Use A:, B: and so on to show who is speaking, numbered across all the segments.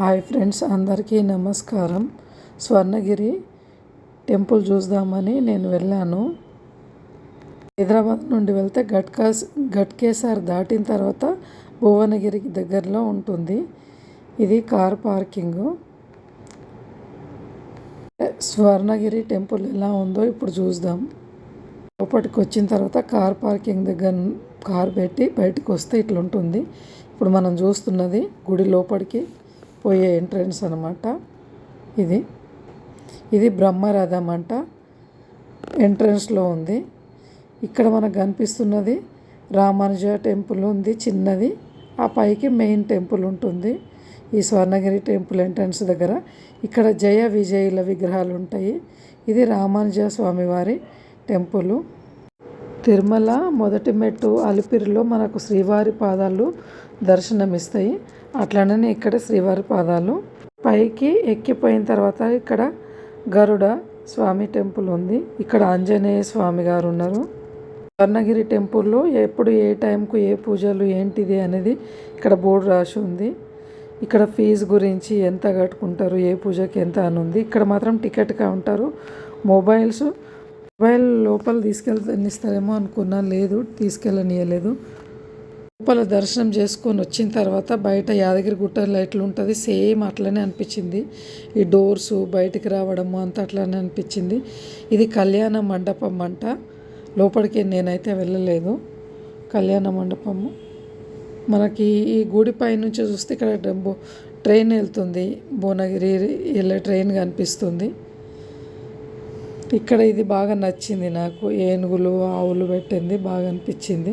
A: Hi friends అందరికీ నమస్కారం. Swarnagiri temple చూద్దామని నేను వెళ్ళాను. హైదరాబాద్ నుండి వెళ్తే గట్కాస్ గట్కేసార్ దాటిన తర్వాత భువనగిరికి దగ్గరలో ఉంటుంది. ఇది కార్ పార్కింగ్. స్వర్ణగిరి టెంపుల్ ఎలా ఉందో ఇప్పుడు చూద్దాం. లోపలికి వచ్చిన తర్వాత కార్ పార్కింగ్ దగ్గర కార్ పెట్టి బయటకు వస్తే ఇట్లుంటుంది. ఇప్పుడు మనం చూస్తున్నది గుడి లోపలికి పోయే ఎంట్రన్స్ అనమాట ఇది. ఇది బ్రహ్మరథం అంట. ఎంట్రన్స్లో ఉంది. ఇక్కడ మనకు కనిపిస్తున్నది రామానుజ టెంపుల్ ఉంది చిన్నది. ఆ పైకి మెయిన్ టెంపుల్ ఉంటుంది. ఈ స్వర్ణగిరి టెంపుల్ ఎంట్రన్స్ దగ్గర. ఇక్కడ జయ విజయుల విగ్రహాలు ఉంటాయి. ఇది రామానుజ స్వామివారి టెంపుల్. తిరుమల మొదటి మెట్టు అలిపిరిలో మనకు శ్రీవారి పాదాలు దర్శనమిస్తాయి. అట్లనే ఇక్కడ శ్రీవారి పాదాలు. పైకి ఎక్కిపోయిన తర్వాత ఇక్కడ గరుడ స్వామి టెంపుల్ ఉంది. ఇక్కడ ఆంజనేయ స్వామి గారు ఉన్నారు. స్వర్ణగిరి టెంపుల్లో ఎప్పుడు ఏ టైంకు ఏ పూజలు ఏంటిది అనేది ఇక్కడ బోర్డు రాసి ఉంది. ఇక్కడ ఫీజు గురించి ఎంత కట్టుకుంటారు ఏ పూజకి ఎంత అని ఉంది. ఇక్కడ మాత్రం టికెట్ కౌంటరు. మొబైల్స్ మొబైల్ లోపల తీసుకెళ్ళనిస్తారేమో అనుకున్నా లేదు తీసుకెళ్ళనియలేదు. లోపల దర్శనం చేసుకొని వచ్చిన తర్వాత బయట యాదగిరి గుట్టలో ఎట్లా ఉంటుంది సేమ్ అట్లనే అనిపించింది. ఈ డోర్స్ బయటికి రావడము అంత అట్లనే అనిపించింది. ఇది కళ్యాణ మండపం అంట. లోపలికి నేనైతే వెళ్ళలేదు. కళ్యాణ మండపము. మనకి ఈ గుడి పైనుంచి చూస్తే ఇక్కడ ట్రైన్ వెళ్తుంది. భువనగిరి వెళ్ళే ట్రైన్ కనిపిస్తుంది. ఇక్కడ ఇది బాగా నచ్చింది నాకు. ఏనుగులు ఆవులు పెట్టింది బాగా అనిపించింది.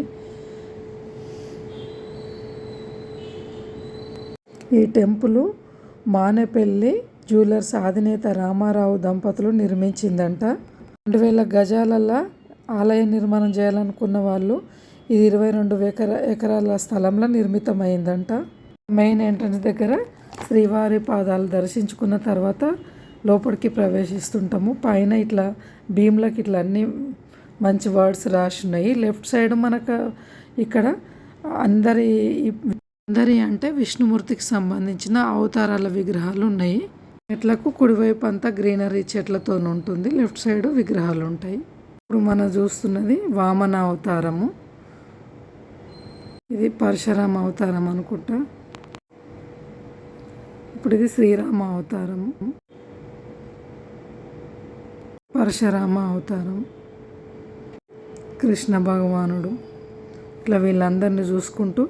A: ఈ టెంపుల్ మానేపల్లి జ్యువెలర్స్ అధినేత రామారావు దంపతులు నిర్మించిందంట. రెండు వేల గజాలలో ఆలయ నిర్మాణం చేయాలనుకున్న వాళ్ళు ఇది ఇరవై రెండు ఎకర ఎకరాల స్థలంలో నిర్మితమైందంట. మెయిన్ ఎంట్రన్స్ దగ్గర శ్రీవారి పాదాలు దర్శించుకున్న తర్వాత లోపలికి ప్రవేశిస్తుంటాము. పైన ఇట్లా భీమ్లకి ఇట్లా అన్ని మంచి వర్డ్స్ రాసి ఉన్నాయి లెఫ్ట్ సైడ్ మనకు ఇక్కడ అందరి అందరి అంటే విష్ణుమూర్తికి సంబంధించిన అవతారాల విగ్రహాలు ఉన్నాయి. చెట్లకు కుడివైపు అంతా గ్రీనరీ చెట్లతో ఉంటుంది. లెఫ్ట్ సైడ్ విగ్రహాలు ఉంటాయి. ఇప్పుడు మనం చూస్తున్నది వామన అవతారము. ఇది పరశురామ అవతారం అనుకుంటా. ఇప్పుడు ఇది శ్రీరామ అవతారము. పరశురామ అవతారం. కృష్ణ భగవానుడు. ఇట్లా వీళ్ళందరినీ చూసుకుంటూ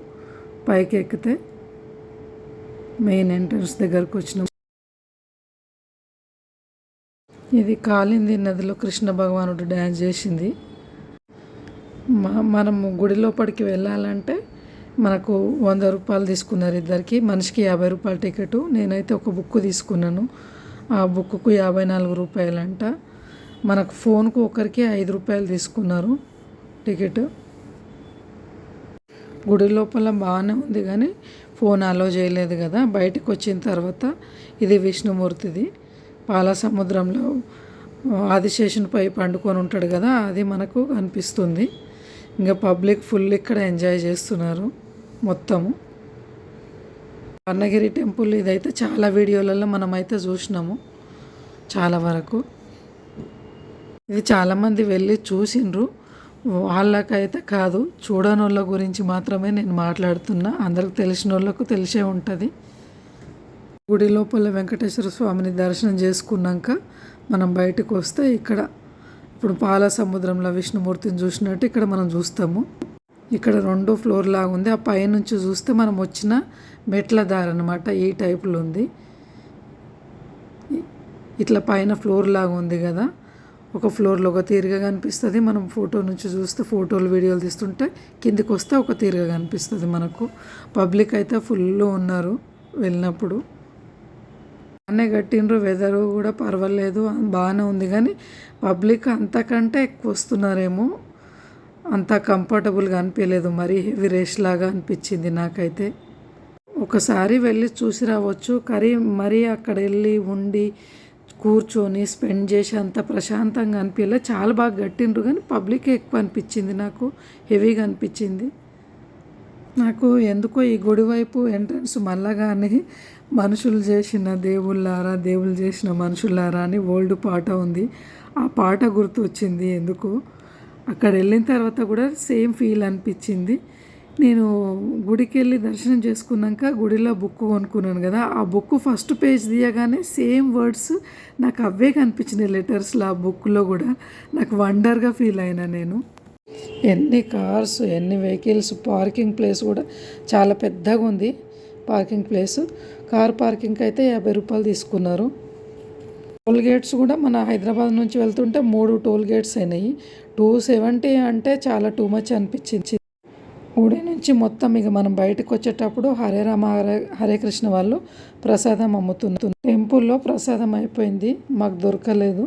A: పైకి ఎక్కితే మెయిన్ ఎంట్రన్స్ దగ్గరకు వచ్చిన ఇది కాలింది నదిలో కృష్ణ భగవానుడు డ్యాన్స్ చేసింది. మనము గుడి లోపలికి వెళ్ళాలంటే మనకు వంద రూపాయలు తీసుకున్నారు ఇద్దరికి. మనిషికి యాభై రూపాయల టికెట్. నేనైతే ఒక బుక్ తీసుకున్నాను. ఆ బుక్కు యాభై నాలుగు రూపాయలంట. మనకు ఫోన్కు ఒకరికి ఐదు రూపాయలు తీసుకున్నారు టికెట్. గుడి లోపల బాగానే ఉంది కానీ ఫోన్ అలో చేయలేదు కదా. బయటకు వచ్చిన తర్వాత ఇది విష్ణుమూర్తిది. పాల సముద్రంలో ఆదిశేషునిపై పండుకొని ఉంటాడు కదా అది మనకు కనిపిస్తుంది ఇంకా పబ్లిక్ ఫుల్ ఇక్కడ ఎంజాయ్ చేస్తున్నారు మొత్తము. అన్నగిరి టెంపుల్ ఇదైతే చాలా వీడియోలలో మనమైతే చూసినాము చాలా వరకు. ఇది చాలామంది వెళ్ళి చూసిండ్రు. వాళ్ళకైతే కాదు చూడని వాళ్ళ గురించి మాత్రమే నేను మాట్లాడుతున్నా. అందరికి తెలిసిన వాళ్ళకు తెలిసే ఉంటుంది. గుడి లోపల వెంకటేశ్వర స్వామిని దర్శనం చేసుకున్నాక మనం బయటకు వస్తే ఇక్కడ ఇప్పుడు పాల సముద్రంలో విష్ణుమూర్తిని చూసినట్టు ఇక్కడ మనం చూస్తాము. ఇక్కడ రెండో ఫ్లోర్ లాగా ఉంది. ఆ పైనుంచి చూస్తే మనం వచ్చిన మెట్ల దారి అనమాట ఈ టైపులో ఉంది. ఇట్లా పైన ఫ్లోర్ లాగా ఉంది కదా. ఒక ఫ్లోర్లో ఒక తీరుగా కనిపిస్తుంది. మనం ఫోటో నుంచి చూస్తే ఫోటోలు వీడియోలు తీస్తుంటే కిందికి వస్తే ఒక తీరుగా కనిపిస్తుంది మనకు. పబ్లిక్ అయితే ఫుల్ ఉన్నారు వెళ్ళినప్పుడు. బాగానే కట్టిండ్రు వెదర్ కూడా పర్వాలేదు బాగానే ఉంది కానీ పబ్లిక్ అంతకంటే ఎక్కువ వస్తున్నారేమో. అంత కంఫర్టబుల్గా అనిపించలేదు మరీ హెవీ రేష్ లాగా అనిపించింది నాకైతే. ఒకసారి వెళ్ళి చూసి రావచ్చు కరీ మరీ అక్కడ వెళ్ళి ఉండి కూర్చొని స్పెండ్ చేసి అంత ప్రశాంతంగా అనిపించలే. చాలా బాగా కట్టిండ్రు కానీ పబ్లిక్ ఎక్కువ అనిపించింది నాకు. హెవీగా అనిపించింది. నాకు ఎందుకో ఈ గుడి వైపు ఎంట్రన్స్ మళ్ళగానే మనుషులు చేసిన దేవుళ్ళారా దేవుళ్ళు చేసిన మనుషులారా అని ఓల్డ్ పాట ఉంది. ఆ పాట గుర్తు వచ్చింది ఎందుకు? అక్కడ వెళ్ళిన తర్వాత కూడా సేమ్ ఫీల్ అనిపించింది. నేను గుడికి వెళ్ళి దర్శనం చేసుకున్నాక గుడిలో బుక్ కొనుక్కున్నాను కదా ఆ బుక్ ఫస్ట్ పేజ్ తీయగానే సేమ్ వర్డ్స్ నాకు అవే కనిపించినాయి లెటర్స్లో ఆ బుక్లో కూడా. నాకు వండర్గా ఫీల్ అయినా నేను. ఎన్ని కార్స్ ఎన్ని వెహికల్స్ పార్కింగ్ ప్లేస్ కూడా చాలా పెద్దగా ఉంది పార్కింగ్ ప్లేస్. కార్ పార్కింగ్కి అయితే యాభై రూపాయలు తీసుకున్నారు. టోల్ గేట్స్ కూడా మన హైదరాబాద్ నుంచి వెళ్తుంటే మూడు టోల్ గేట్స్ అయినాయి. టూ సెవెంటీ అంటే చాలా టూ మచ్ అనిపించింది. గుడి నుంచి మొత్తం ఇక మనం బయటకు వచ్చేటప్పుడు హరే రామ హరే హరే కృష్ణ వాళ్ళు ప్రసాదం అమ్ముతున్నారు. టెంపుల్లో ప్రసాదం అయిపోయింది. మాకు దొరకలేదు.